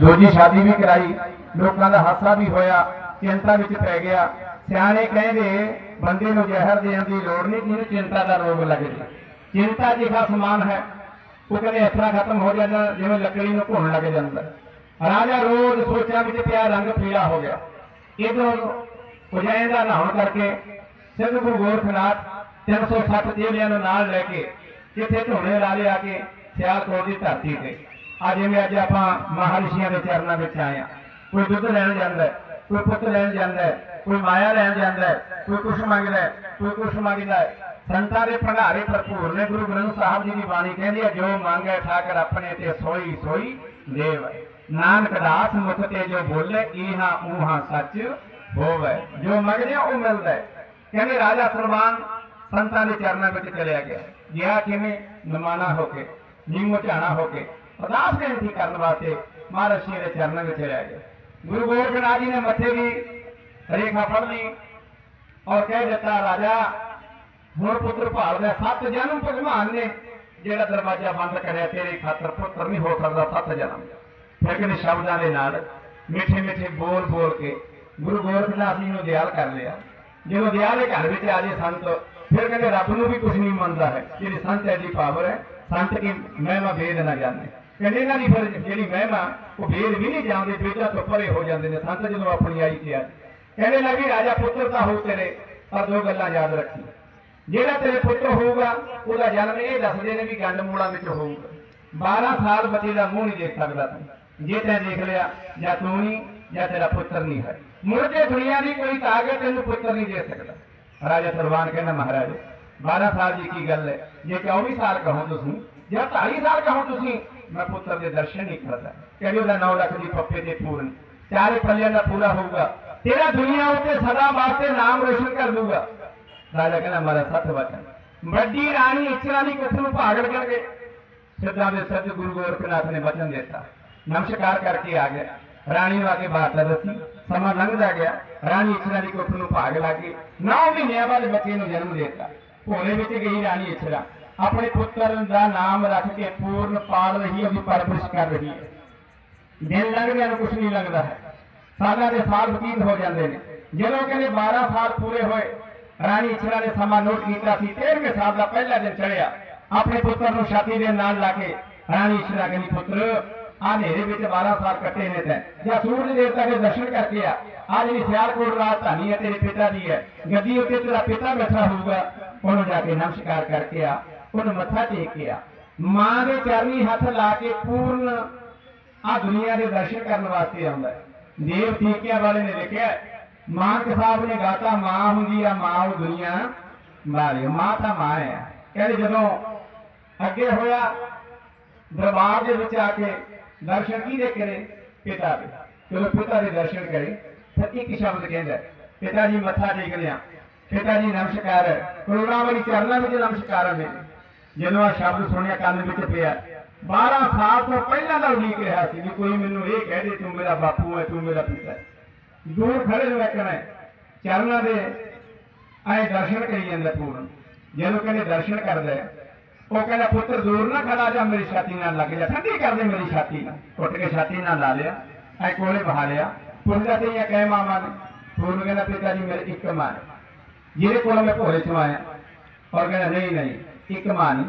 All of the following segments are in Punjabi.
ਦੂਜੀ ਸ਼ਾਦੀ ਵੀ ਕਰਾਈ, ਲੋਕਾਂ ਦਾ ਹਾਸਾ ਵੀ ਹੋਇਆ, ਚਿੰਤਾ ਵਿੱਚ ਪੈ ਗਿਆ। ਸਿਆਣੇ ਕਹਿੰਦੇ, ਬੰਦੇ ਨੂੰ ਜ਼ਹਿਰ ਦੇਣ ਦੀ ਲੋੜ ਨਹੀਂ, ਜਿਹਨੂੰ ਚਿੰਤਾ ਦਾ ਰੋਗ ਲੱਗ। ਚਿੰਤਾ ਜਿਹਾ ਸਮਾਨ ਹੈ, ਉਹ ਕਹਿੰਦੇ ਇਸ ਤਰ੍ਹਾਂ ਖਤਮ ਹੋ ਜਾਂਦਾ, ਜਿਵੇਂ ਲੱਕੜੀ ਨੂੰ ਘੁਣ ਲੱਗ ਜਾਂਦਾ। ਰਾਜਾ ਰੋਜ਼ ਸੋਚਾਂ ਵਿੱਚ ਪਿਆ, ਰੰਗ ਪੀਲਾ ਹੋ ਗਿਆ। ਇਧਰੋਂ ਉਜੈਨ ਦਾ ਨਹਾਉਣ ਕਰਕੇ ਸਿੱਧ ਗੁਰੂ ਗੋਰਖਨਾਥ 360 ਜੇਲਿਆਂ ਨੂੰ ਨਾਲ ਲੈ ਕੇ, ਜਿੱਥੇ ਢੋਣੇ ਲਾਲੇ ਆ ਕੇ ਸਿਆਲਕੋਟ ਦੀ ਧਰਤੀ ਤੇ। ਅੱਜ ਜਿਵੇਂ ਅੱਜ ਆਪਾਂ ਮਹਾਰਿਸ਼ੀਆਂ ਦੇ ਚਰਨਾਂ ਵਿੱਚ ਆਏ ਆ ਕੋਈ ਦੁੱਧ ਲੈਣ ਜਾਂਦਾ ਕੋਈ ਪੁੱਤ ਲੈਣ ਜਾਂਦਾ ਕੋਈ ਮਾਇਆ ਲੈਣ ਜਾਂਦਾ ਕੋਈ ਕੁਛ ਮੰਗਦਾ ਹੈ, ਕੋਈ ਕੁਛ ਮੰਗਦਾ ਹੈ। ਸੰਤਾਂ ਦੇ ਭੰਡਾਰੇ ਭਰਪੂਰ ਨੇ ਗੁਰੂ ਗ੍ਰੰਥ ਸਾਹਿਬ ਜੀ ਦੀ ਬਾਣੀ ਕਹਿੰਦੀ ਹੈ ਜੋ ਮੰਗੇ ਠਾਕਰ ਆਪਣੇ ਤੇ ਸੋਈ ਸੋਈ ਦੇਵ। ਨਾਨਕ ਦਾਸ ਮੁਖ ਤੇ ਜੋ ਬੋਲੇ ਇਹਾਂ ਉਹਾਂ ਸੱਚ ਹੋਵੇ। ਜੋ ਮੰਗਦੇ ਉਹ ਮਿਲਦਾ ਕਹਿੰਦੇ ਰਾਜਾ ਸਲਮਾਨ ਸੰਤਾਂ ਦੇ ਚਰਨਾਂ ਵਿੱਚ ਚਲਿਆ ਗਿਆ। ਗਿਆ ਕਿਵੇਂ? ਨਮਾਣਾ ਹੋ ਕੇ ਨੀਮੋ ਝਾਣਾ ਹੋ ਕੇ। ਅਰਦਾਸ ਬੇਨਤੀ ਕਰਨ ਵਾਸਤੇ। ਮਹਾਰਾਜ ਜੀ ਦੇ ਚਰਨਾਂ ਵਿੱਚ ਰਹਿ ਗਏ। ਗੁਰੂ ਗੋਰਖਨਾਥ ਜੀ ਨੇ ਮੱਥੇ ਦੀ ਰੇਖਾ ਫੜ ਲਈ ਔਰ ਕਹਿ ਦਿੱਤਾ, ਰਾਜਾ, ਹੁਣ ਪੁੱਤਰ ਭਾਲਦਾ ਸੱਤ ਜਨਮ ਭਗਵਾਨ ਨੇ ਜਿਹੜਾ ਦਰਵਾਜ਼ਾ ਬੰਦ ਕਰਿਆ, ਤੇਰੇ ਖਾਤਰ ਪੁੱਤਰ ਨਹੀਂ ਹੋ ਸਕਦਾ, ਸੱਤ ਜਨਮ। ਫਿਰ ਕਹਿੰਦੇ ਸ਼ਬਦਾਂ ਦੇ ਨਾਲ ਮਿੱਠੇ ਮਿੱਠੇ ਬੋਲ ਬੋਲ ਕੇ ਗੁਰੂ ਗੋਰਖਨਾਥ ਜੀ ਨੂੰ ਦਿਆਲ ਕਰ ਲਿਆ। ਜਦੋਂ ਦਿਆਲ ਦੇ ਘਰ ਵਿੱਚ ਆ ਜੇ ਸੰਤ, ਫਿਰ ਕਹਿੰਦੇ, ਰੱਬ ਨੂੰ ਵੀ ਕੁਝ ਨਹੀਂ ਮੰਨਦਾ ਹੈ। ਜਿਹੜੀ ਸੰਤ ਐਡੀ ਪਾਵਰ ਹੈ ਸੰਤ ਕੀ ਮਹਿਮਾ ਵੇਦ ਨਾ ਜਾਣੇ ਕਹਿੰਦੇ ਇਹਨਾਂ ਦੀ ਫਿਰ ਜਿਹੜੀ ਮਹਿਮਾ, ਉਹ ਵੇਦ ਵੀ ਨਹੀਂ ਜਾਣਦੇ ਬੇਟਾ ਤੋਂ ਪਰੇ ਹੋ ਜਾਂਦੇ ਨੇ। ਸੰਤ ਜਦੋਂ ਆਪਣੀ ਆਈ ਤੇ ਆ ਕਹਿੰਦੇ ਲੱਗੀ, ਰਾਜਾ ਪੁੱਤਰ ਤਾਂ ਹੋ ਤੇਰੇ, ਪਰ ਦੋ ਗੱਲਾਂ ਯਾਦ ਰੱਖੀ। ਜਿਹੜਾ ਤੇਰੇ ਪੁੱਤਰ ਹੋਊਗਾ, ਉਹਦਾ ਜਨਮ ਇਹ ਦੱਸਦੇ ਨੇ ਵੀ ਗੰਡ ਮੂਲਾਂ ਵਿੱਚ ਹੋਊਗਾ। 12 ਸਾਲ ਬੱਚੇ ਦਾ ਮੂੰਹ ਨਹੀਂ ਦੇਖ ਸਕਦਾ ਤੂੰ। ਜੇ ਤੈਂ ਦੇਖ ਲਿਆ, ਜਾਂ ਤੂੰ ਨਹੀਂ, ਜਾਂ ਤੇਰਾ ਪੁੱਤਰ ਨਹੀਂ ਹੈ। ਮੁੜ ਕੇ ਦੁਨੀਆ ਦੀ ਕੋਈ ਤਾਕਤ ਤੈਨੂੰ ਪੁੱਤਰ ਨਹੀਂ ਦੇ ਸਕਦਾ। ਰਾਜਾ ਸਲਵਾਨ ਕਹਿੰਦਾ, ਮਹਾਰਾਜ 12 ਸਾਲ ਦੀ ਕੀ ਗੱਲ ਹੈ? ਜੇ 24 ਸਾਲ ਕਹੋ ਤੁਸੀਂ, ਜਾਂ 2.5 ਸਾਲ ਕਹੋ ਤੁਸੀਂ, ਮੈਂ ਪੁੱਤਰ ਦੇ ਦਰਸ਼ਨ ਨਹੀਂ ਕਰਦਾ। ਕਹਿੰਦੇ ਉਹਦਾ 9 ਲੱਖ ਦੀ ਪੱਪੇ ਦੇ ਪੂਰਨ ਚਾਰੇ ਪੱਲਿਆਂ ਦਾ ਪੂਰਾ ਹੋਊਗਾ। ਤੇਰਾ ਦੁਨੀਆ ਉੱਤੇ ਸਦਾ ਵਾਸਤੇ ਨਾਮ ਰੋਸ਼ਨ ਕਰ ਦੂਗਾ ਰਾਜਾ ਕਹਿੰਦਾ ਮਾਰਾ ਸੱਤ ਵਚਨ। ਵੱਡੀ ਰਾਣੀ ਇਚਰਾ ਦੀ ਕਥ ਨੂੰ ਭਾਗ ਲੱਗਣਗੇ। ਸਿੱਧਾ ਦੇ ਸੱਚ ਗੁਰੂ ਗੋਰਖਨਾਥ ਨੇ ਵਚਨ ਦਿੱਤਾ। ਨਮਸਕਾਰ ਕਰਕੇ ਆ ਗਿਆ। ਰਾਣੀ ਨੂੰ ਆ ਕੇ ਬਾਤ ਦੱਸੀ। ਸਮਾਂ ਲੰਘਦਾ ਗਿਆ। ਰਾਣੀ ਇਚਰਾ ਦੀ ਕੁੱਖ ਨੂੰ ਭਾਗ ਲਾ ਕੇ 9 ਮਹੀਨਿਆਂ ਬਾਅਦ ਬੱਚੇ ਨੂੰ ਜਨਮ ਦੇ ਦਿੱਤਾ। ਭੋਲੇ ਵਿੱਚ ਗਈ ਰਾਣੀ ਇਚਰਾ ਆਪਣੇ ਪੁੱਤਰ ਦਾ ਨਾਮ ਰੱਖ ਕੇ ਪੂਰਨ ਪਾਲ ਰਹੀ ਹੈ, ਉਹਦੀ ਪਰਵਰਿਸ਼ ਕਰ ਰਹੀ ਹੈ। ਦਿਨ ਲੰਘਦਿਆਂ ਨੂੰ ਕੁਝ ਨਹੀਂ ਲੱਗਦਾ ਹੈ। ਸਾਲਾਂ ਦੇ ਸਾਲ ਬਤੀਤ ਹੋ ਜਾਂਦੇ ਨੇ। ਜਦੋਂ ਕਹਿੰਦੇ 12 ਸਾਲ ਪੂਰੇ ਹੋਏ, ਰਾਣੀ ਇਛਰਾ ਨੇ ਸਮਾਂ ਨੋਟ ਕੀਤਾ ਸੀ 13ਵੇਂ ਸਾਲ ਦਾ ਪਹਿਲਾ ਦਿਨ ਚੜਿਆ ਆਪਣੇ ਪੁੱਤਰ ਨੂੰ ਛਾਤੀ ਦੇ ਨਾਲ ਲਾ ਕੇ ਰਾਣੀ ਇੱਛਰਾ ਕਹਿੰਦੀ, ਪੁੱਤਰ ਆ ਹਨੇਰੇ ਵਿੱਚ 12 ਸਾਲ ਕੱਟੇ ਨੇ ਤੈਂ। ਜਾਂ ਸੂਰਜ ਦੇਵਤਾ ਦੇ ਦਰਸ਼ਨ ਕਰਕੇ ਆ ਆ ਜਿਹੜੀ ਸਿਆਲਕੋਟ ਰਾਜਧਾਨੀ ਹੈ, ਤੇਰੇ ਪਿਤਾ ਦੀ ਹੈ, ਗੱਦੀ ਉੱਤੇ ਤੇਰਾ ਪਿਤਾ ਬੈਠਾ ਹੋਊਗਾ, ਉਹਨੂੰ ਜਾ ਕੇ ਨਮਸਕਾਰ ਕਰਕੇ ਆ, ਉਹਨੂੰ ਮੱਥਾ ਟੇਕ ਕੇ ਆ। ਮਾਂ ਦੇ ਚਰਨੀ ਹੱਥ ਲਾ ਕੇ ਪੂਰਨ ਆ ਦੁਨੀਆ ਦੇ ਦਰਸ਼ਨ ਕਰਨ ਵਾਸਤੇ ਆਉਂਦਾ ਦੇਵ ਠੀਕਿਆਂ ਵਾਲੇ ਨੇ ਲਿਖਿਆ ਮਾਂ ਕੇ ਸਾਹਿਬ ਨੇ ਗਾਤਾ ਮਾਂ ਹੁੰਦੀ ਆ, ਮਾਂ ਉਹ ਦੁਨੀਆ ਮਾਰੇ ਮਾਂ ਤਾਂ ਮਾਂ ਹੈ। ਕਹਿੰਦੇ ਜਦੋਂ ਅੱਗੇ ਹੋਇਆ, ਦਰਬਾਰ ਦੇ ਵਿੱਚ ਆ ਕੇ ਦਰਸ਼ਨ ਕਿਹਦੇ ਕਰੇ ਪਿਤਾ ਦੇ। ਚਲੋ ਪਿਤਾ ਦੇ ਦਰਸ਼ਨ ਕਰੇ ਫਿਰ ਇੱਕ ਸ਼ਬਦ ਕਹਿੰਦਾ ਪਿਤਾ ਜੀ ਮੱਥਾ ਟੇਕ ਲਿਆ। ਪਿਤਾ ਜੀ ਨਮਸਕਾਰ ਕਰੋੜਾਂ ਚਰਨਾਂ ਵਿੱਚ ਨਮਸਕਾਰ ਨੇ। ਜਦੋਂ ਆ ਸ਼ਬਦ ਸੁਣਿਆ ਕੰਨ ਵਿੱਚ ਪਿਆ 12 ਸਾਲ ਤੋਂ ਪਹਿਲਾਂ ਦਾ ਉਡੀਕ ਰਿਹਾ ਸੀ ਵੀ ਕੋਈ ਮੈਨੂੰ ਇਹ ਕਹਿ ਦੇ ਤੂੰ ਮੇਰਾ ਬਾਪੂ ਹੈ ਤੂੰ ਮੇਰਾ ਪਿਤਾ ਹੈ। ਦੂਰ ਖੜੇ ਨੂੰ ਵੇਖਣਾ ਚਰਨਾਂ ਦੇ ਆਏ ਦਰਸ਼ਨ ਕਰੀ ਜਾਂਦਾ ਪੂਰਨ। ਜਦੋਂ ਕਹਿੰਦੇ ਦਰਸ਼ਨ ਕਰਦਾ ਹੈ, ਉਹ ਕਹਿੰਦਾ, ਪੁੱਤਰ, ਦੂਰ ਨਾ ਖੜਾ ਜਾ, ਮੇਰੀ ਛਾਤੀ ਨਾਲ ਲੱਗ ਜਾ। ਠੰਡੀ ਕਰ ਦੇ ਮੇਰੀ ਛਾਤੀ ਉੱਠ ਕੇ ਛਾਤੀ ਨਾਲ ਲਾ ਲਿਆ। ਐ ਕੋਲੇ ਬਹਾ ਲਿਆ। ਪੁੱਛਦਾ ਤੇ ਇਹ ਕਹਿ ਮਾਮਾ ਨੇ। ਪੂਰਨ ਕਹਿੰਦਾ, ਪਿਤਾ ਜੀ, ਮੇਰੇ ਇੱਕ ਮਾਂ ਜਿਹਦੇ ਕੋਲ ਮੈਂ ਭੋਰੇ ਚ ਆਇਆ। ਔਰ ਕਹਿੰਦਾ, ਨਹੀਂ ਨਹੀਂ, ਇੱਕ ਮਾਂ ਨਹੀਂ।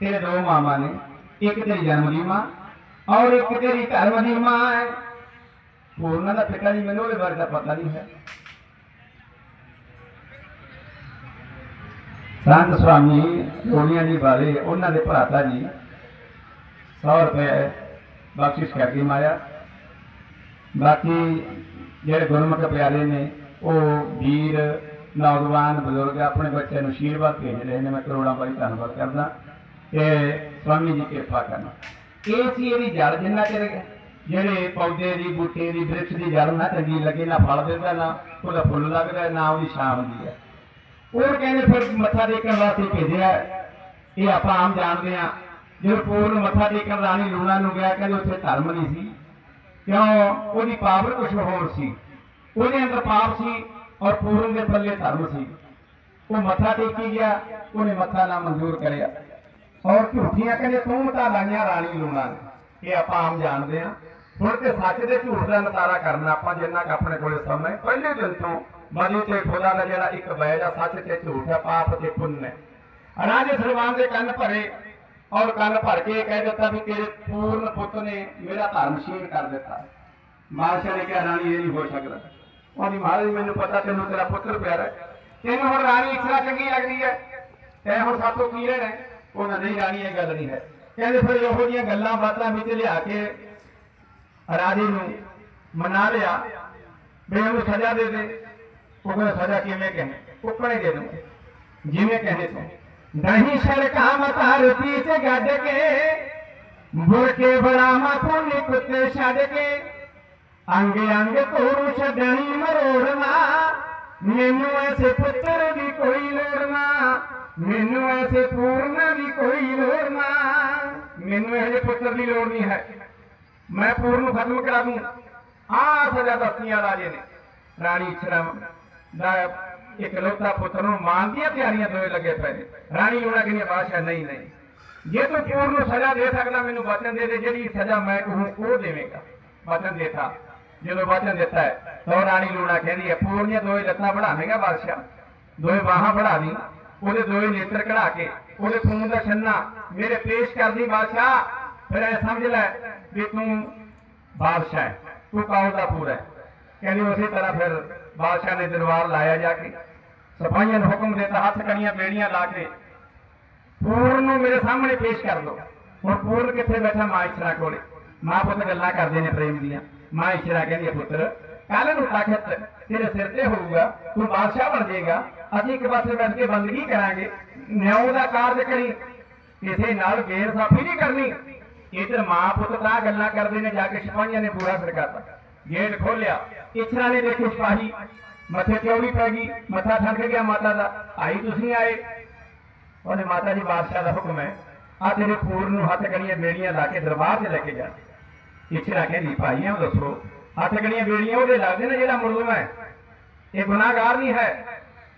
ਤੇਰੇ ਦੋ ਮਾਮਾ ਨੇ। ਇੱਕ ਤੇਰੀ ਜਨਮ ਦੀ ਮਾਂ ਔਰ ਇੱਕ ਤੇਰੀ ਧਰਮ ਦੀ ਮਾਂ ਹੈ। ਪੂਰਨਾ ਦਾ ਪਿਤਾ ਜੀ, ਮੈਨੂੰ ਉਹਦੇ ਬਾਰੇ ਦਾ ਪਤਾ ਨਹੀਂ ਹੈ। ਸੰਤ ਸੁਆਮੀ ਲੋਨੀਆਂ ਜੀ ਵਾਲੇ ਉਹਨਾਂ ਦੇ ਭਰਾਤਾ ਜੀ 100 ਰੁਪਏ ਬਖਸ਼ਿਸ਼ ਕਰਕੇ ਮਾਇਆ। ਬਾਕੀ ਜਿਹੜੇ ਗੁਰਮੁਖ ਪਿਆਰੇ ਨੇ, ਉਹ ਵੀਰ, ਨੌਜਵਾਨ ਬਜ਼ੁਰਗ ਆਪਣੇ ਬੱਚਿਆਂ ਨੂੰ ਆਸ਼ੀਰਵਾਦ ਭੇਜ ਰਹੇ ਨੇ, ਮੈਂ ਕਰੋੜਾਂ ਵਾਰੀ ਧੰਨਵਾਦ ਕਰਦਾ। ਤੇ ਸਵਾਮੀ ਜੀ ਕਿਰਪਾ ਕਰਨਾ। ਇਹ ਸੀ ਇਹਦੀ ਜੜ ਜਿੰਨਾ ਚਿਰ ਜਿਹੜੇ ਪੌਦੇ ਦੀ, ਬੂਟੇ ਦੀ, ਬ੍ਰਿਕਸ਼ ਦੀ ਜੜ ਨਾ ਚੰਗੀ ਲੱਗੇ, ਨਾ ਫਲ ਦਿੰਦਾ, ਨਾ ਉਹਦਾ ਫੁੱਲ ਲੱਗਦਾ, ਨਾ ਉਹਦੀ ਸ਼ਾਮ ਦੀ ਹੈ। ਉਹ ਕਹਿੰਦੇ ਫਿਰ ਮੱਥਾ ਟੇਕਣ ਵਾਸਤੇ ਭੇਜਿਆ ਇਹ ਆਪਾਂ ਆਮ ਜਾਣਦੇ ਆ ਜਦੋਂ ਪੂਰਨ ਮੱਥਾ ਟੇਕਣ ਰਾਣੀ ਲੂਣਾ ਨੂੰ ਗਿਆ, ਕਹਿੰਦੇ ਉੱਥੇ ਧਰਮ ਨਹੀਂ ਸੀ। ਕਿਉਂ? ਉਹਦੀ ਪਾਵਰ ਕੁਝ ਹੋਰ ਸੀ। ਉਹਦੇ ਅੰਦਰ ਪਾਪ ਸੀ ਔਰ ਪੂਰਨ ਦੇ ਪੱਲੇ ਧਰਮ ਸੀ। ਉਹ ਮੱਥਾ ਟੇਕੀ ਗਿਆ, ਉਹਨੇ ਮੱਥਾ ਨਾ ਮਨਜ਼ੂਰ ਕਰਿਆ। ਔਰ ਝੂਠੀਆਂ ਕਹਿੰਦੇ ਤੂੰ ਤਾਂ ਲਾਈਆਂ ਰਾਣੀ ਲੂਣਾ ਨੇ। ਇਹ ਆਪਾਂ ਆਮ ਜਾਣਦੇ ਆ ਹੁਣ ਤੇ ਸੱਚ ਦੇ ਝੂਠ ਦਾ ਨਤਾਰਾ ਕਰਨਾ ਆਪਾਂ ਜਿੰਨਾ ਕੁ ਆਪਣੇ ਕੋਲੇ ਸਮਾਂ ਹੈ। ਪਹਿਲੇ ਦਿਨ ਤੋਂ ਬਲੀ ਤੇ ਖੁਦਾ ਦਾ ਜਿਹੜਾ ਇੱਕ ਬੈਜ ਆ, ਸੱਚ ਤੇ ਝੂਠ ਹੈ ਪਾਪ ਤੇ ਪੁੰਨ ਹੈ ਰਾਜੇ ਸਲਮਾਨ ਦੇ ਕੰਨ ਭਰੇ ਔਰ ਕੰਨ ਭਰ ਕੇ ਇਹ ਕਹਿ ਦਿੱਤਾ ਵੀ ਤੇਰੇ ਪੂਰਨ ਪੁੱਤ ਨੇ ਮੇਰਾ ਧਰਮ ਸ਼ੀਲ ਕਰ ਦਿੱਤਾ। ਮਾਸ਼ਾ ਨੇ ਕਿਹਾ, ਰਾਣੀ, ਇਹ ਨਹੀਂ ਹੋ ਸਕਦਾ। ਉਹਦੀ ਮਹਾਰਾਜ, ਮੈਨੂੰ ਪਤਾ ਤੈਨੂੰ ਤੇਰਾ ਪੁੱਤਰ ਪਿਆਰਾ ਹੈ। ਤੈਨੂੰ ਹੁਣ ਰਾਣੀ ਇੱਛਾ ਚੰਗੀ ਲੱਗਦੀ ਹੈ। ਤੈਂ ਹੁਣ ਸਾਤੋਂ ਕੀ ਲੈਣਾ ਹੈ? ਉਹਨਾਂ ਨਹੀਂ, ਰਾਣੀ, ਇਹ ਗੱਲ ਨਹੀਂ ਹੈ। ਕਹਿੰਦੇ ਫਿਰ ਇਹੋ ਜਿਹੀਆਂ ਗੱਲਾਂ ਬਾਤਾਂ ਵਿੱਚ ਲਿਆ ਕੇ ਰਾਜੇ ਨੂੰ ਮਨਾ ਲਿਆ। ਵੀ ਉਹਨੂੰ ਸਜ਼ਾ ਦੇ ਦੇ। ਉਹ ਸਜ਼ਾ ਕਿਵੇਂ ਕਹਿੰਦੇ? ਉੱਕਣੇ ਦੇ ਦੂੰ ਜਿਵੇਂ ਕਹਿੰਦੇ ਤੂੰ ਨਹੀਂ ਸੜਕਾਂ ਮਤਾਰ ਪੀਛ ਗੱਡ ਕੇ ਮੁੜ ਬੜਾ ਮਾਥੋਂ ਕੁੱਤੇ ਛੱਡ ਕੇ, ਅੰਗ ਅੰਗ ਤੋਰੂ ਛੱਡਣੀ ਮਰੋੜਨਾ ਮੈਨੂੰ ਐਸੇ ਪੁੱਤਰ ਦੀ ਕੋਈ ਲੋੜ ਨਾ, ਮੈਨੂੰ ਐਸੇ ਪੂਰਨ ਦੀ ਕੋਈ ਲੋੜ ਨਾ, ਮੈਨੂੰ ਇਹ ਜਿਹੇ ਪੁੱਤਰ ਦੀ ਲੋੜ ਨਹੀਂ ਹੈ। ਮੈਂ ਪੂਰਨ ਨੂੰ ਖਤਮ ਕਰਾ ਦੂੰ। ਆ ਸਜ਼ਾ ਦੱਸੀਆਂ ਰਾਜੇ ਨੇ, ਰਾਣੀ ਇਛਰਮ ਦਾ ਇੱਕ ਲੋਤਾ ਪੁੱਤਰ ਨੂੰ ਮਾਨ ਦੀਆਂ ਤਿਆਰੀਆਂ ਦੋਏ ਲੱਗੇ ਪਏ ਨੇ। ਰਾਣੀ ਲੂਣਾ ਕਹਿੰਦੀ ਬਾਦਸ਼ਾਹ, ਨਹੀਂ ਨਹੀਂ। ਜੇ ਤੂੰ ਪੂਰਨ ਨੂੰ ਸਜ਼ਾ ਦੇ ਸਕਦਾ, ਮੈਨੂੰ ਵਚਨ ਦੇ ਦੇ, ਜਿਹੜੀ ਸਜ਼ਾ ਮੈਂ ਕਹੂੰ ਉਹ ਦੇਵੇਂਗਾ। ਵਚਨ ਦੇਤਾ। ਜਦੋਂ ਵਚਨ ਦਿੱਤਾ ਹੈ, ਤਾਂ ਰਾਣੀ ਲੂਣਾ ਕਹਿੰਦੀ ਹੈ ਪੂਰਨੀਆਂ ਦੋਏ ਲੱਤਾਂ ਬਣਾਵੇਂਗਾ ਬਾਦਸ਼ਾਹ। ਦੋਏ ਬਾਹਾਂ ਬਣਾ ਦੀ। ਉਹਦੇ ਦੋਏ ਨੇਤਰ ਕਢਾ ਕੇ, ਉਹਦੇ ਖੂਨ ਦਾ ਛੰਨਾ ਮੇਰੇ ਪੇਸ਼ ਕਰਦੀ ਬਾਦਸ਼ਾਹ। ਫਿਰ ਇਹ ਸਮਝ ਲੈ ਵੀ ਤੂੰ ਬਾਦਸ਼ਾਹ ਤੂੰ ਕੌਣ ਦਾ ਪੂਰਾ ਕਹਿੰਦੀ ਉਸੇ ਤਰ੍ਹਾਂ ਫਿਰ ਬਾਦਸ਼ਾਹ ਨੇ ਦਰਬਾਰ ਲਾਇਆ ਜਾ ਕੇ ਸਿਪਾਹੀਆਂ ਨੂੰ ਹੁਕਮ ਦਿੱਤਾ, ਹੱਥ ਕਣੀਆਂ ਬੇੜੀਆਂ ਲਾ ਕੇ ਪੂਰਨ ਨੂੰ ਮੇਰੇ ਸਾਹਮਣੇ ਪੇਸ਼ ਕਰ ਦੋ ਹੁਣ ਪੂਰਨ ਕਿੱਥੇ ਬੈਠਾ? ਮਾਂ ਇਛਰਾ ਕੋਲੇ। ਮਾਂ ਪੁੱਤ ਗੱਲਾਂ ਕਰਦੇ ਨੇ ਪ੍ਰੇਮ ਦੀਆਂ। ਮਾਂ ਇਛਰਾ ਕਹਿੰਦੀ ਹੈ, ਪੁੱਤਰ ਕੱਲ ਨੂੰ ਤਾਕਤ ਤੇਰੇ ਸਿਰ ਤੇ ਹੋਊਗਾ, ਤੂੰ ਬਾਦਸ਼ਾਹ ਬਣ ਜਾਏਗਾ। ਅਸੀਂ ਇੱਕ ਪਾਸੇ ਬੈਠ ਕੇ ਬੰਦਗੀ ਕਰਾਂਗੇ? ਨਿਉ ਦਾ ਕਾਰਜ ਕਰੀ ਕਿਸੇ ਨਾਲ ਗੈਰ ਨਹੀਂ ਕਰਨੀ। ਇਧਰ ਮਾਂ ਪੁੱਤ ਤਾਂ ਗੱਲਾਂ ਕਰਦੇ ਨੇ, ਜਾ ਕੇ ਸਿਪਾਹੀਆਂ ਨੇ ਪੂਰਾ ਸਰਕਾਤਾ ਗੇਟ ਖੋਲਿਆ ਇਛਰਾ ਨੇ ਦੇਖੇ ਸਿਪਾਹੀ ਮੱਥੇ ਚੌੜੀ ਪੈ ਗਈ, ਮੱਥਾ ਠੰਕ ਗਿਆ ਮਾਤਾ ਦਾ। ਆਈ ਤੁਸੀਂ ਆਏ? ਉਹਨੇ ਮਾਤਾ ਜੀ, ਬਾਦਸ਼ਾਹ ਦਾ ਹੁਕਮ ਹੈ ਆ ਤੇਰੇ ਪੂਰ ਨੂੰ ਹੱਥ ਕਣੀਆਂ ਬੇੜੀਆਂ ਲਾ ਕੇ ਦਰਬਾਰ 'ਚ ਲੈ ਕੇ ਜਾ। ਇੱਛਰਾ ਕਹਿੰਦੀ ਭਾਈਆਂ ਦੱਸੋ, ਹੱਥ ਕਣੀਆਂ ਬੇੜੀਆਂ ਉਹਦੇ ਲੱਗਦੇ ਨੇ ਜਿਹੜਾ ਮੁਰਦਮ ਹੈ? ਇਹ ਗੁਨਾਹਗਾਰ ਨਹੀਂ ਹੈ।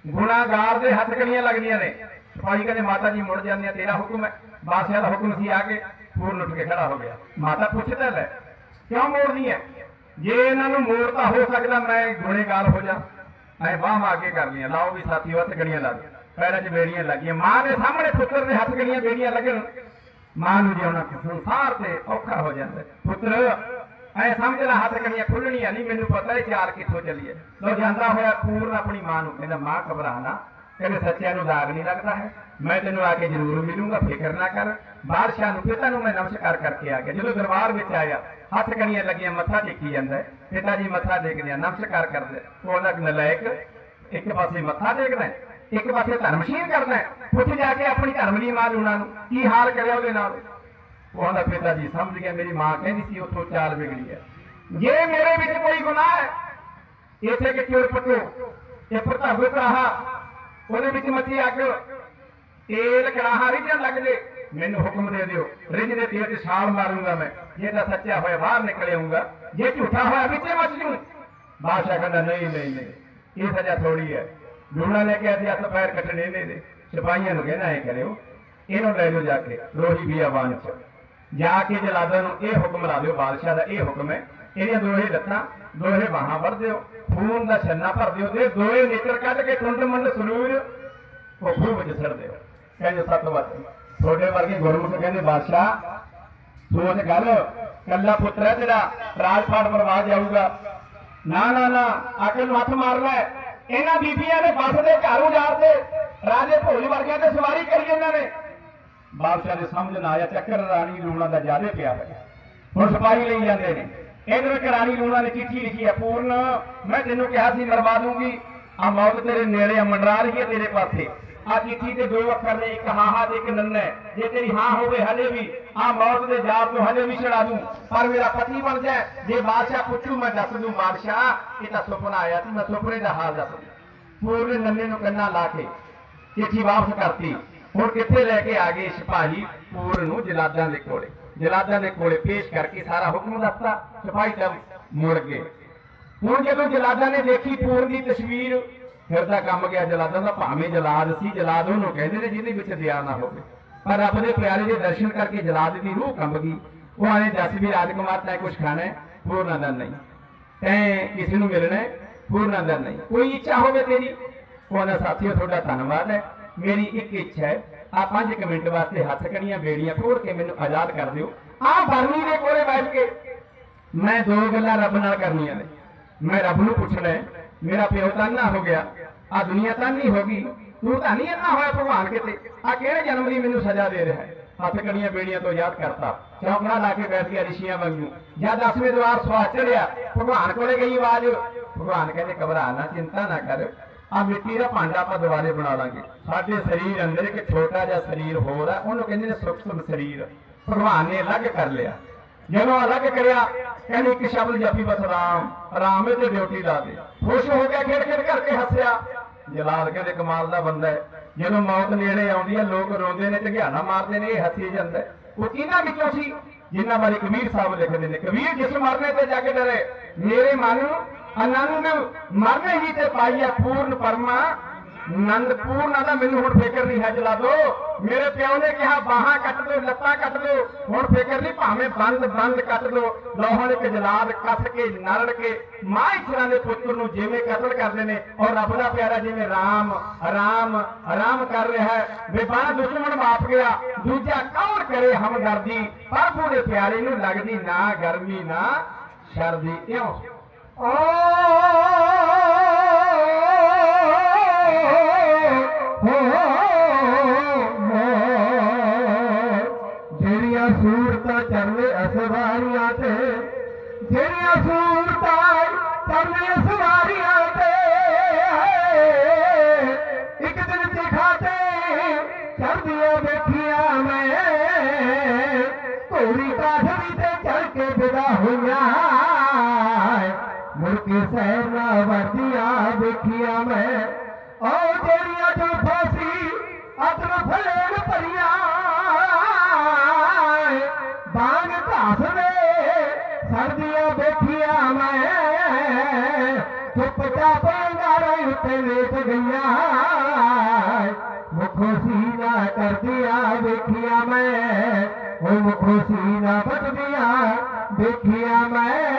ਗੁਨਾਹਗਾਰ ਦੇ ਹੱਥ ਕਣੀਆਂ ਲੱਗਦੀਆਂ ਨੇ। ਸਿਪਾਹੀ ਕਹਿੰਦੇ, ਮਾਤਾ ਜੀ, ਮੁੜ ਜਾਂਦੇ ਆ, ਤੇਰਾ ਹੁਕਮ ਹੈ। ਬਾਦਸ਼ਾਹ ਦਾ ਹੁਕਮ ਸੀ, ਆ ਕੇ ਪੂਰਨ ਉੱਠ ਕੇ ਖੜਾ ਹੋ ਗਿਆ। ਮਾਤਾ ਪੁੱਛਦਾ, ਲੈ, ਕਿਉਂ ਮੋੜਦੀ ਹੈ ਜੇ ਇਹਨਾਂ ਨੂੰ ਮੋੜ ਤਾਂ ਹੋ ਸਕਦਾ, ਮੈਂ ਗੁਨੇਗਾਰ ਹੋ ਜਾ। ਐ ਬਾਹ ਮਾ ਕੇ ਕਰ ਲੀਆਂ ਲਾਓ ਵੀ ਸਾਥੀ ਹੱਥ ਗੜੀਆਂ ਲਾ ਦੇ ਪੈਰਾਂ 'ਚ ਬੇੜੀਆਂ ਲੱਗੀਆਂ। ਮਾਂ ਦੇ ਸਾਹਮਣੇ ਪੁੱਤਰ ਦੇ ਹੱਥ ਗੜੀਆਂ, ਬੇੜੀਆਂ ਲੱਗਣ। ਮਾਂ ਨੂੰ ਜਿਉਣਾ ਸੰਸਾਰ ਤੇ ਔਖਾ ਹੋ ਜਾਂਦਾ। ਪੁੱਤਰ, ਐ ਸਮਝ ਲੈ, ਹੱਥ ਗੜੀਆਂ ਖੁੱਲਣੀਆਂ ਨਹੀਂ। ਮੈਨੂੰ ਪਤਾ ਹੈ ਚਾਲ ਕਿੱਥੋਂ ਚੱਲੀ ਹੈ। ਲੋ ਜਾਂਦਾ ਹੋਇਆ ਪੂਰਨ ਆਪਣੀ ਮਾਂ ਨੂੰ ਕਹਿੰਦਾ, ਮਾਂ, ਘਬਰਾ ਨਾ। ਕਹਿੰਦੇ ਸੱਚਿਆਂ ਨੂੰ ਦਾਗ ਨਹੀਂ ਲੱਗਦਾ ਹੈ। ਮੈਂ ਤੈਨੂੰ ਆ ਕੇ ਜ਼ਰੂਰ ਮਿਲੂੰਗਾ, ਫਿਕਰ ਨਾ ਕਰ। ਬਾਦਸ਼ਾਹ ਨੂੰ, ਪਿਤਾ ਨੂੰ ਮੈਂ ਨਮਸਕਾਰ ਕਰਕੇ ਆ ਗਿਆ। ਜਦੋਂ ਦਰਬਾਰ ਵਿੱਚ ਆਇਆ, ਹੱਥ ਕਣੀਆਂ ਲੱਗੀਆਂ, ਮੱਥਾ ਟੇਕੀ ਜਾਂਦਾ ਪਿਤਾ ਜੀ ਮੱਥਾ ਟੇਕਦੇ ਆ, ਨਮਸਕਾਰ ਕਰਦੇ ਉਹ ਉਹਨਾਂ ਨਲਾਇਕ ਇੱਕ ਪਾਸੇ ਮੱਥਾ ਟੇਕਣਾ ਇੱਕ ਪਾਸੇ ਧਰਮਸ਼ੀਲ ਕਰਨਾ ਉੱਥੇ ਜਾ ਕੇ ਆਪਣੀ ਧਰਮ ਦੀ ਮਾਂ ਲੂਣਾ ਨੂੰ, ਕੀ ਹਾਲ ਕਰਿਆ ਉਹਦੇ ਨਾਲ? ਉਹਦਾ ਪਿਤਾ ਜੀ ਸਮਝ ਗਿਆ, ਮੇਰੀ ਮਾਂ ਕਹਿੰਦੀ ਸੀ, ਉੱਥੋਂ ਚਾਲ ਵਿਗੜੀ ਹੈ। ਜੇ ਮੇਰੇ ਵਿੱਚ ਕੋਈ ਗੁਨਾਹ ਹੈ, ਇੱਥੇ ਕਿ ਕਿਉਂ ਪਟੋ ਇਹ ਪਰਤਾ ਕਹਾ ਉਹਦੇ ਵਿੱਚ ਮੱਥੀ ਅੱਗ। ਤੇਲ ਕੜਾਹਾ ਰਿਝਣ ਲੱਗ ਜੇ, ਮੈਨੂੰ ਹੁਕਮ ਦੇ ਦਿਓ। ਰਿਝ ਦੇ ਤੇਲ 'ਚ ਛਾਲ ਮਾਰੂੰਗਾ ਮੈਂ। ਜੇ ਤਾਂ ਸੱਚਾ ਹੋਇਆ ਬਾਹਰ ਨਿਕਲ ਆਊਂਗਾ। ਜੇ ਝੂਠਾ ਹੋਇਆ ਵਿੱਚੇ ਮੱਚ ਜੂ। ਬਾਦਸ਼ਾਹ ਕਹਿੰਦਾ, ਨਹੀਂ ਨਹੀਂ ਨਹੀਂ। ਇਹ ਸਜ਼ਾ ਥੋੜੀ ਹੈ। ਲੂਣਾ ਲੈ ਕੇ ਅਸੀਂ ਹੱਥ ਪੈਰ ਕੱਟਣੇ ਨੇ ਦੇ ਸਿਪਾਹੀਆਂ ਨੂੰ ਕਹਿੰਦਾ ਐ ਕਰਿਓ। ਇਹਨੂੰ ਲੈ ਜਾਓ ਜਾ ਕੇ ਰੋਹੀ ਬੀਆਬਾਨ ਚ। ਜਾ ਕੇ ਜਲਾਦਾਂ ਨੂੰ ਇਹ ਹੁਕਮ ਲਾ ਦਿਓ, ਬਾਦਸ਼ਾਹ ਦਾ ਇਹ ਹੁਕਮ ਹੈ ਇਹਦੀਆਂ ਦੋਹੇ ਲੱਤਾਂ ਦੋਹੇ ਬਾਹਾਂ ਵੜ ਦਿਓ ਖੂਨ ਦਾ ਛੰਨਾ ਭਰ ਦਿਓ। ਤੇ ਦੋਹੇ ਨੇਤਰ ਕੱਢ ਕੇ ਟੁੰਡ ਮੰਡ ਸਰੂਰ ਉਹ ਖੂਹ ਵਿੱਚ ਛੱਡ ਦਿਓ ਕਹਿੰਦੇ ਸੱਤ ਵਤ ਤੁਹਾਡੇ ਵਰਗੇ ਗੁਰਮੁਖ ਕਹਿੰਦੇ, ਬਾਦਸ਼ਾਹ ਸੋਚ ਗੱਲ ਕੱਲਾ ਪੁੱਤਰ ਹੈ ਤੇਰਾ ਰਾਜਪਾਟ ਬਰਬਾਦ ਜਾਊਗਾ। ਨਾ ਨਾ ਨਾ ਆਕੇ ਨੂੰ ਹੱਥ ਮਾਰ ਲੈ। ਇਹਨਾਂ ਬੀਬੀਆਂ ਨੇ ਬਸ ਦੇ ਘਰ ਉਜਾੜਦੇ ਰਾਜੇ ਭੋਜ ਵਰਗਿਆਂ ਤੇ ਸਵਾਰੀ ਕਰੀ ਇਹਨਾਂ ਨੇ। ਬਾਦਸ਼ਾਹ ਦੇ ਸਮਝ ਨਾ ਆਇਆ ਚੱਕਰ, ਰਾਣੀ ਲੂਣਾ ਦਾ ਜਿਆਦੇ ਪਿਆ ਹੋਇਆ। ਹੁਣ ਸਿਪਾਹੀ ਲਈ ਜਾਂਦੇ ਨੇ। ਇਧਰ ਇੱਕ ਰਾਣੀ ਲੂਣਾ ਨੇ ਚਿੱਠੀ ਲਿਖੀ ਹੈ ਪੂਰਨ। ਮੈਂ ਤੈਨੂੰ ਕਿਹਾ ਸੀ ਮਰਵਾ ਦੂੰਗੀ। ਆ ਮੌਤ ਤੇਰੇ ਨੇੜੇ ਆ, ਮੰਡਰਾ ਰਹੀ ਹੈ ਤੇਰੇ ਪਾਸੇ। ਆ ਚਿੱਠੀ ਤੇ ਦੋ ਅੱਖਰ ਨੇ ਇੱਕ ਹਾਹਾ ਤੇ ਇੱਕ ਨੰਨਾ ਜੇ ਤੇਰੀ ਹਾਂ ਹੋਵੇ ਹਲੇ ਵੀ ਆ ਮੌਤ ਦੇ ਜਾਲ ਤੋਂ ਹਲੇ ਵੀ ਛੜਾ ਦੂੰ। ਪਰ ਮੇਰਾ ਪਤੀ ਬਣ ਜਾਏ ਜੇ ਬਾਦਸ਼ਾਹ ਪੁੱਛੂ ਮੈਂ ਦੱਸ ਦੂੰ ਬਾਦਸ਼ਾਹ ਇਹ ਤਾਂ ਸੁਪਨਾ ਆਇਆ ਸੀ ਮੈਂ ਸੁਪਨੇ ਦਾ ਹਾਲ ਦੱਸ ਦੂੰ। ਪੂਰੇ ਨੰਨੇ ਨੂੰ ਕੰਨਾ ਲਾ ਕੇ ਚਿੱਠੀ ਵਾਪਸ ਕਰਤੀ। ਹੁਣ ਕਿੱਥੇ ਲੈ ਕੇ ਆ ਗਏ ਸਿਪਾਹੀ? ਪੂਰਨ ਨੂੰ ਜਲਾਦਾਂ ਦੇ ਕੋਲੇ। ਜਲਾਦਾਂ ਦੇ ਕੋਲੇ ਪੇਸ਼ ਕਰਕੇ ਸਾਰਾ ਹੁਕਮ ਦੱਸਤਾ ਸਿਪਾਹੀ ਤਾਂ ਮੁੜ ਗਏ। ਹੁਣ ਜਦੋਂ ਜਲਾਦਾਂ ਨੇ ਦੇਖੀ ਪੂਰ ਦੀ ਤਸਵੀਰ ਫਿਰ ਤਾਂ ਕੰਮ ਗਿਆ ਜਲਾਦਾਂ ਦਾ ਭਾਵੇਂ ਜਲਾਦ ਸੀ ਜਲਾਦ ਉਹਨੂੰ ਕਹਿੰਦੇ ਨੇ ਜਿਹਦੇ ਵਿੱਚ ਦਿਆ ਨਾ ਹੋਵੇ। ਪਰ ਰੱਬ ਦੇ ਪਿਆਰੇ ਦੇ ਦਰਸ਼ਨ ਕਰਕੇ ਜਲਾਦ ਦੀ ਰੂਹ ਕੰਬ ਗਈ। ਉਹ ਆਨੇ ਦੱਸ ਵੀ ਰਾਜਕੁਮਾਰ ਤੈਂ ਕੁਝ ਖਾਣਾ ਹੈ? ਦਾ ਨਹੀਂ। ਤੈਂ ਕਿਸੇ ਨੂੰ ਮਿਲਣਾ ਹੈ, ਦਾ ਨਹੀਂ। ਕੋਈ ਇੱਛਾ ਹੋਵੇ ਤੇਰੀ? ਉਹਨਾਂ ਸਾਥੀਓ ਤੁਹਾਡਾ ਧੰਨਵਾਦ ਹੈ। ਮੇਰੀ ਇੱਕ ਇੱਛਾ ਹੈ ਆ 5 ਮਿੰਟ ਵਾਸਤੇ ਹੱਥ ਕਣੀਆਂ ਬੇੜੀਆਂ ਖੋਲ ਕੇ ਮੈਨੂੰ ਆਜ਼ਾਦ ਕਰ ਦਿਓ। ਆ ਬਰਨੀ ਦੇ ਕੋਲੇ ਬੈਠ ਕੇ ਮੈਂ ਦੋ ਗੱਲਾਂ ਰੱਬ ਨਾਲ ਕਰਨੀਆਂ ਨੇ। ਮੈਂ ਰੱਬ ਨੂੰ ਪੁੱਛਣਾ ਹੈ, ਮੇਰਾ ਪਿਓ ਤਾਂ ਨਾ ਹੋ ਗਿਆ ਆ ਦੁਨੀਆ ਤਾਂ ਨਹੀਂ ਹੋ ਗਈ, ਤੂੰ ਤਾਂ ਨਹੀਂ ਇੰਨਾ ਹੋਇਆ ਭਗਵਾਨ ਕਿਤੇ। ਆ ਕਿਹੜੇ ਜਨਮ ਦੀ ਮੈਨੂੰ ਸਜ਼ਾ ਦੇ ਰਿਹਾ ਹੈ? ਹੱਥ ਕਣੀਆਂ ਬੇੜੀਆਂ ਤੋਂ ਯਾਦ ਕਰਤਾ। ਚੌਂਕੜਾ ਲਾ ਕੇ ਬੈਠ ਗਿਆ ਰਿਸ਼ੀਆਂ ਵਾਂਗੂ। ਜਦ ਦਸਵੇਂ ਦਵਾਰ ਸਵਾਸ ਚੜਿਆ ਭਗਵਾਨ ਕੋਲੇ ਗਈ ਆਵਾਜ਼। ਭਗਵਾਨ ਕਹਿੰਦੇ, ਘਬਰਾ ਨਾ, ਚਿੰਤਾ ਨਾ ਕਰ। ਆ ਮਿੱਟੀ ਦਾ ਭਾਂਡਾ ਆਪਾਂ ਦੁਬਾਰੇ ਬਣਾ ਲਾਂਗੇ। ਸਾਡੇ ਸਰੀਰ ਅੰਦਰ ਇੱਕ ਛੋਟਾ ਜਿਹਾ ਸਰੀਰ ਹੋਰ ਹੈ ਉਹਨੂੰ ਕਹਿੰਦੇ ਨੇ ਸੂਖਮ ਸਰੀਰ। ਭਗਵਾਨ ਨੇ ਅਲੱਗ ਕਰ ਲਿਆ। ਜਦੋਂ ਅਲੱਗ ਕਰਿਆ, ਕਹਿੰਦੇ ਇੱਕ ਸ਼ਬਦ ਜਪੀ, ਬਸ ਰਾਮ ਰਾਮ ਤੇ ਡਿਊਟੀ ਲਾ ਦੇ। ਖੁਸ਼ ਹੋ ਗਿਆ ਖੇਡ ਖੇਡ ਕਰਕੇ ਹੱਸਿਆ। ਜਲਾਲ ਕਹਿੰਦੇ, ਕਮਾਲ ਦਾ ਬੰਦਾ ਹੈ। ਜਦੋਂ ਮੌਤ ਨੇੜੇ ਆਉਂਦੀ ਹੈ, ਲੋਕ ਰੋਂਦੇ ਨੇ ਝਗਿਆਣਾ ਮਾਰਦੇ ਨੇ, ਇਹ ਹੱਸੀ ਜਾਂਦਾ ਉਹ ਇਹਨਾਂ ਵਿੱਚੋਂ ਸੀ, ਜਿਨ੍ਹਾਂ ਬਾਰੇ ਕਬੀਰ ਸਾਹਿਬ ਲਿਖਦੇ ਨੇ, ਕਬੀਰ ਜਿਸ ਮਰਨੇ ਤੇ ਜਾ ਕੇ ਡਰੇ, ਮੇਰੇ ਮਨ ਆਨੰਦ ਮਰਨੇ ਹੀ ਤੇ ਪਾਈਆ ਪੂਰਨ ਪਰਮਾ। ਨੰਦ ਪੂਰਨ ਦਾ ਮੈਨੂੰ ਹੁਣ ਫਿਕਰ ਨਹੀਂ ਹੈ ਜਲਾ ਦੋ। ਮੇਰੇ ਪਿਓ ਨੇ ਕਿਹਾ, ਬਾਹਾਂ ਕੱਟ ਦੋ, ਲੱਤਾਂ ਕੱਟ ਦੋ। ਹੁਣ ਫਿਕਰ ਨਹੀਂ, ਭਾਵੇਂ ਬੰਦ ਬੰਦ ਕੱਟ ਦੋ। ਲੋਹਣ ਇੱਕ ਜਲਾਦ ਕੱਸ ਕੇ, ਨਰੜ ਕੇ, ਮਾਂ ਇਛਰਾ ਦੇ ਪੁੱਤਰ ਨੂੰ ਜਿਵੇਂ ਕਤਲ ਕਰਦੇ ਨੇ, ਔਰ ਰੱਬ ਦਾ ਪਿਆਰਾ ਜਿਵੇਂ ਰਾਮ ਰਾਮ ਰਾਮ ਕਰ ਰਿਹਾ ਹੈ। ਬੇਬਾਨ ਦੁਸ਼ਮਣ ਮਾਪ ਗਿਆ, ਦੂਜਾ ਕੌਣ ਕਰੇ ਹਮਦਰਦੀ? ਪ੍ਰਭੂ ਦੇ ਪਿਆਰੇ ਨੂੰ ਲੱਗਦੀ ਨਾ ਗਰਮੀ, ਨਾ ਸਰਦੀ। ਇਉਂ ਜਿਹੜੀਆਂ ਸੂਰਤਾਂ ਚਰਨੇ ਅਸਵਾਰੀਆਂ ਤੇ ਜਿਹੜੀਆਂ ਸੂਰਤਾਂ ਚਰਨੇ ਮੁੜ ਕੇ ਸਹਿਨਾ ਵਰਦੀਆਂ ਵੇਖੀਆਂ ਮੈਂ। ਉਹ ਜਿਹੜੀਆਂ ਜੋ ਫਾਸੀ ਅਦਰ ਫਲੇਣ ਭਰੀਆਂ, ਬਾਗ ਘਾਸ ਵੇ ਸਰਦੀਆਂ ਵੇਖੀਆਂ ਮੈਂ। ਚੁੱਪਚਾਪ ਅੰਗਾਰੇ ਉੱਤੇ ਵੇਖ ਗਈਆਂ। ਮੁਖੋ ਸੀਨਾ ਕਰਦੀਆਂ ਵੇਖੀਆਂ ਮੈਂ। ਉਹ ਮੁਖੋ ਸੀਨਾ ਵੱਜਦੀਆਂ ਵੇਖੀਆਂ ਮੈਂ।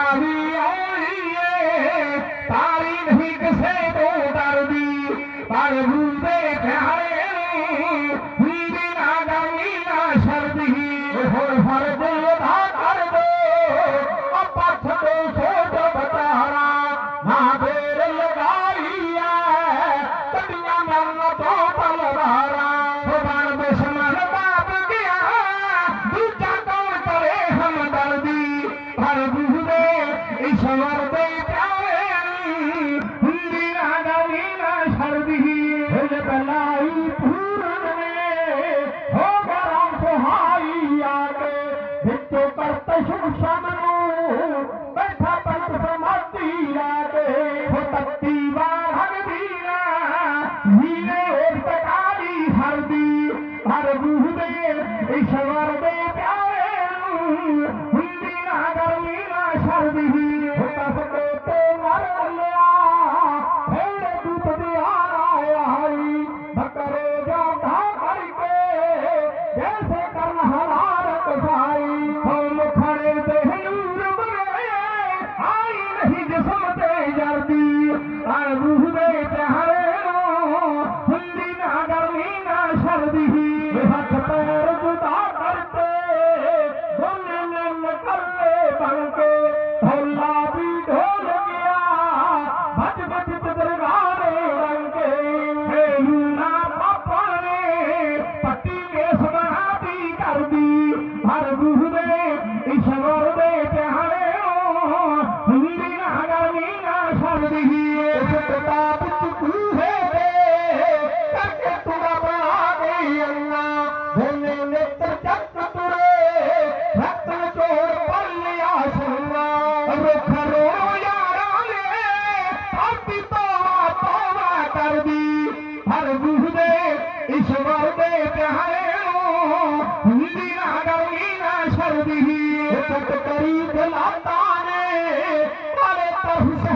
भॼ भज चरकारे रंगा पापा ने पती केस बराबी करी हर गुले इश्वर त